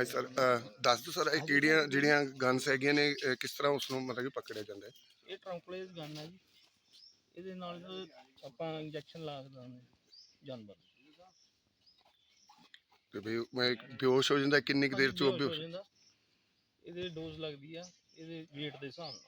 ਹਾਂ ਸਰ ਦੱਸ ਦਿਓ ਸਰ ਇਹ ਕਿਹੜੀਆਂ ਜਿਹੜੀਆਂ ਗਨਸ ਹੈਗੀਆਂ ਨੇ ਅਹ, ਕਿਸ ਤਰ੍ਹਾਂ ਉਸ ਨੂੰ ਮਤਲਬ ਕਿ ਪਕੜਿਆ ਜਾਂਦਾ ਹੈ? ਇਹ ਟਰੰਕਲੇਸ ਗਨ ਹੈ ਜੀ। ਇਹਦੇ ਨਾਲ ਆਪਾਂ ਇੰਜੈਕਸ਼ਨ ਲਾ ਸਕਦੇ ਹਾਂ ਜਾਨਵਰ ਨੂੰ। ਤੇ ਵੀ ਮੈਂ ਬੇਹੋਸ਼ ਹੋ ਜਾਂਦਾ ਕਿੰਨੀ ਕੁ ਦੇਰ ਚ ਉਹ ਹਾਂਜੀ, ਬੇਹੋਸ਼ ਬੇਹੋਸ਼ ਹੋ ਜਾਂਦਾ। ਇਹਦੇ ਡੋਜ਼ ਲੱਗਦੀ ਆ ਇਹਦੇ weight ਦੇ ਹਿਸਾਬ ਨਾਲ।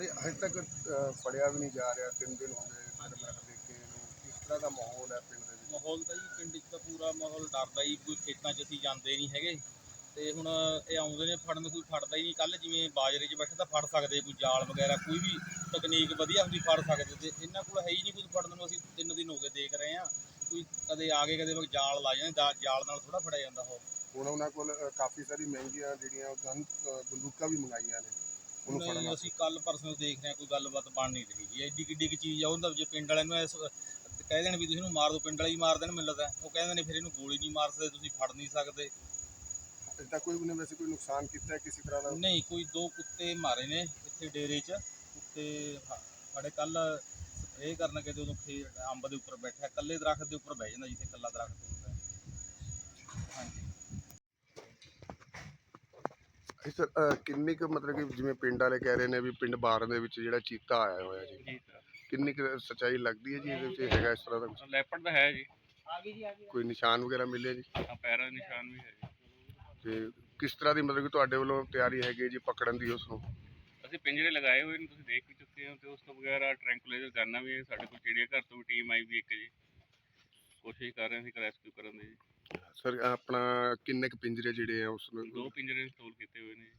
ਬਈ ਹਜੇ ਤੱਕ ਫੜਿਆ ਵੀ ਨਹੀਂ ਜਾ ਰਿਹਾ ਤਿੰਨ ਦਿਨ ਹੋ ਗਏ ਮੈਂ ਦੇਖੇ ਨੂੰ ਕਿਸ ਤਰ੍ਹਾਂ ਦਾ ਮਾਹੌਲ ਹੈ ਪਿੰਡ ਦੇ ਵਿੱਚ? ਮਾਹੌਲ ਤਾਂ ਜੀ ਪਿੰਡ 'ਚ ਤਾਂ ਪੂਰਾ ਮਾਹੌਲ ਡਰਦਾ ਹੀ ਕੋਈ ਖੇਤਾਂ 'ਚ ਅਸੀਂ ਜਾਂਦੇ ਨਹੀਂ ਹੈਗੇ। ਤੇ ਹੁਣ ਇਹ ਆਉਂਦੇ ਨੇ ਫੜਨ ਕੋਈ ਫੜਦਾ ਹੀ ਨਹੀਂ। ਕੱਲ ਜਿਵੇਂ ਬਾਜਰੇ 'ਚ ਬੈਠੇ ਤਾਂ ਫੜ ਸਕਦੇ ਕੋਈ ਜਾਲ ਵਗੈਰਾ ਕੋਈ ਵੀ ਤਕਨੀਕ ਵਧੀਆ ਹੁੰਦੀ ਫੜ ਸਕਦੇ ਤੇ ਇਹਨਾਂ ਕੋਲ ਹੈ ਹੀ ਨਹੀਂ ਕੁਝ ਫੜਨ ਨੂੰ ਅਸੀਂ ਤਿੰਨ ਦਿਨ ਹੋ ਗਏ ਦੇਖ ਰਹੇ ਹਾਂ। ਕੋਈ ਕਦੇ ਆ ਗਏ ਕਦੇ ਵਕ ਜਾਲ ਲਾ ਜਾਂਦੇ ਦਾ- ਜਾਲ ਨਾਲ ਥੋੜਾ ਫੜਿਆ ਜਾਂਦਾ ਉਹ। ਹੁਣ ਉਹਨਾਂ ਕੋਲ ਕਾਫੀ ਸਾਰੀ ਮਹਿੰਗੀਆਂ ਜਿਹੜੀਆਂ ਅਹ, ਬੰਦੂਕਾਂ ਵੀ ਮੰਗਾਈਆਂ ਨੇ। ਉਹਨੂੰ ਫੜਨਾ ਅਸੀਂ ਕੱਲ ਪਰਸੋਂ ਦੇਖ ਰਹੇ ਹਾਂ ਕੋਈ ਗੱਲਬਾਤ ਬਣ ਨਹੀਂ ਰਹੀ ਜੀ। ਐਡੀ ਕਿੱਡੀ ਕੁ ਚੀਜ਼ ਆ ਉਹਦਾ ਜੇ ਪਿੰਡ ਵਾਲਿਆਂ ਨੂੰ ਇਸ ਕਹਿ ਦੇਣ ਵੀ ਤੁਸੀਂ ਇਹਨੂੰ ਮਾਰ ਦਿਓ ਪਿੰਡ ਵਾਲੇ ਹੀ ਮਾਰ ਦੇਣ ਮੈਨੂੰ ਲੱਗਦਾ ਉਹ ਕਹਿੰਦੇ ਨੇ ਫਿਰ ਇਹਨੂੰ ਗੋਲੀ ਨਹੀਂ ਮਾਰ ਸਕਦੇ ਤੁਸੀਂ ਫੜ ਨਹੀਂ ਸਕਦੇ। ਤੱਕ ਕੋਈ ਉਹਨੇ ਵੈਸੇ ਕੋਈ ਨੁਕਸਾਨ ਕੀਤਾ ਹੈ ਕਿਸੇ ਤਰ੍ਹਾਂ ਦਾ? ਨਹੀਂ ਕੋਈ ਦੋ ਕੁੱਤੇ ਮਾਰੇ ਨੇ ਇੱਥੇ ਡੇਰੇ 'ਚ। ਕੁੱਤੇ ਫੜੇ ਕੱਲ ਸਪਰੇਅ ਕਰਨ ਗਏ ਤੇ ਉਦੋਂ ਖੇ ਅੰਬ ਦੇ ਉੱਪਰ ਬੈਠਾ ਇਕੱਲੇ ਦਰਖਤ ਦੇ ਉੱਪਰ ਬਹਿ ਜਾਂਦਾ ਜਿੱਥੇ ਇਕੱਲਾ ਦਰਖਤ ਹੁੰਦਾ। ਹਾਂਜੀ। ਇਹ ਸਰ ਅਹ, ਕਿੰਨੀ ਕੁ ਮਤਲਬ ਕਿ ਜਿਵੇਂ ਪਿੰਡ ਵਾਲੇ ਕਹਿ ਰਹੇ ਨੇ ਵੀ ਪਿੰਡ ਬਾਰਨ ਦੇ ਵਿੱਚ ਜਿਹੜਾ ਚੀਤਾ ਆਇਆ ਹੋਇਆ ਜੀ। ਜੀ ਸਰ। ਕਿੰਨੀ ਕੁ ਸੱਚਾਈ ਲੱਗਦੀ ਹੈ ਜੀ ਇਹਦੇ ਵਿੱਚ ਹੈਗਾ ਇਸ ਤਰ੍ਹਾਂ ਦਾ ਕੁਛ? ਲੈਪਰਡ ਤਾਂ ਹੈ ਜੀ। ਕੋਈ ਨਿਸ਼ਾਨ ਵਗੈਰਾ ਮਿਲੇ ਜੀ? ਆ ਪੈਰਾਂ ਦੇ ਨਿਸ਼ਾਨ ਵੀ ਹੈ ਜੀ। ਤੇ ਕਿਸ ਤਰ੍ਹਾਂ ਦੀ ਮਤਲਬ ਕਿ ਤੁਹਾਡੇ ਵੱਲੋਂ ਤਿਆਰੀ ਹੈਗੀ ਹੈ ਜੀ ਪਕੜਨ ਦੀ ਉਸ ਨੂੰ? ਅਸੀਂ ਪਿੰਜਰੇ ਲਗਾਏ ਹੋਏ ਨੇ ਤੁਸੀਂ ਦੇਖ ਵੀ ਚੁੱਕੇ ਹੋ ਤੇ ਉਸ ਤੋਂ ਵਗੈਰਾ ਟ੍ਰੈਂਕੁਲਾਈਜ਼ਰ ਕਰਨਾ ਵੀ ਹੈ ਸਾਡੇ ਕੋਲ ਚਿੜੀਆ ਘਰ ਤੋਂ ਵੀ ਟੀਮ ਆਈ ਵੀ ਇੱਕ ਜੀ। ਕੋਸ਼ਿਸ਼ ਕਰ ਰਹੇ ਹਾਂ ਅਸੀਂ ਰੈਸਕਿਊ ਕਰਨ ਦੀ ਜੀ। ਸਰ ਆਪਣਾ ਕਿੰਨੇ ਕੁ ਪਿੰਜਰੇ ਜਿਹੜੇ ਆ ਉਸ ਨੂੰ ਦੋ ਪਿੰਜਰੇ ਇੰਸਟਾਲ ਕੀਤੇ ਹੋਏ ਨੇ।